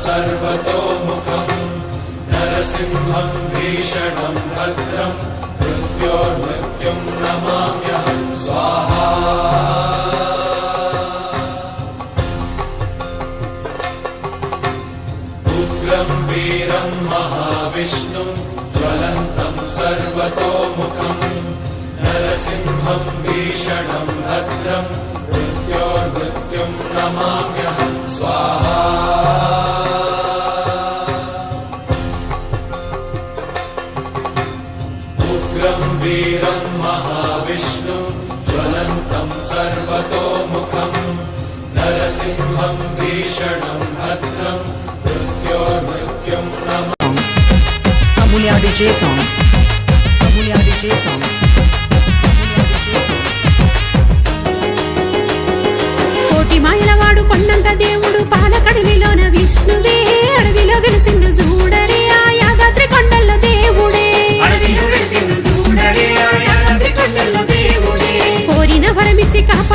सर्वतोमुखम् नरसिंहम् अद्रम् मृत्यो मृत्युम् नमाम्यहं स्वाहा। पुत्रम् वीरम् महाविष्णुम् ज्वलन्तम् सर्वतोमुखम् नरसिंहम् वेषणम् अत्र मृत्यो नृत्यम् नमाम्यहम् स्वाहा। सर्वतोमुखं सर्वतोमुखम् नरसिंहं भीषणं भद्रं मृत्योर्मृत्युं नमः తమిళనాడు చే సాంగ్స్ తమిళనాడు చే సాంగ్స్ కొండంత దేవుడు పాల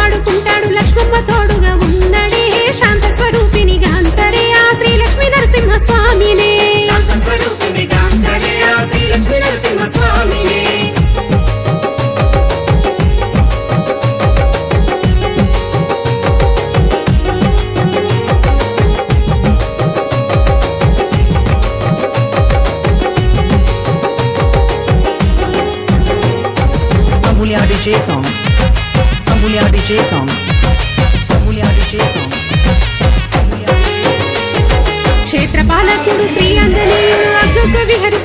పాడుకు songs. Mulher DJ songs. Mulher DJ songs. క్షేత్రపాలకుడు Shri అంజనేయుడు అగ్గుకు విహరిస్తూ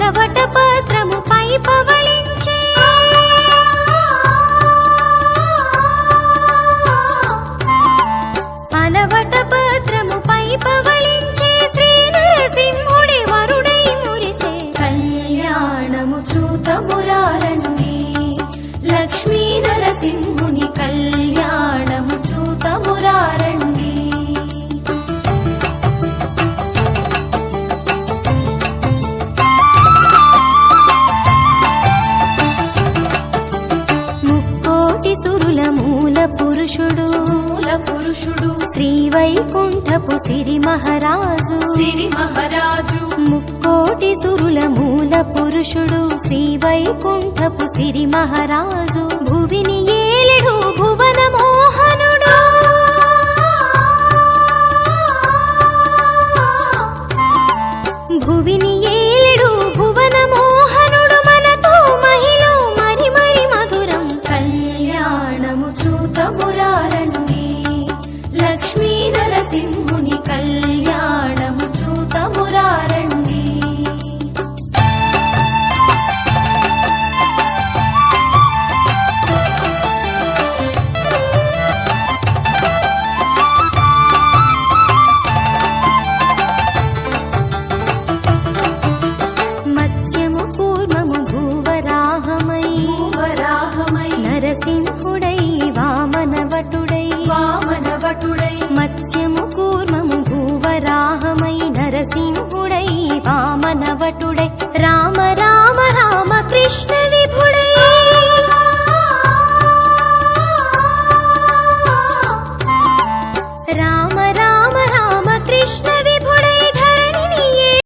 కలవట పత్రముపై పవళి శ్రీవైకుంఠపు సిరి మహారాజు. సిరి మహారాజు. ముక్కోటి సురుల మూల పురుషుడు శ్రీవైకుంఠపు సిరి మహారాజు. భూ నరసింహుని కళ్ళ Siempre you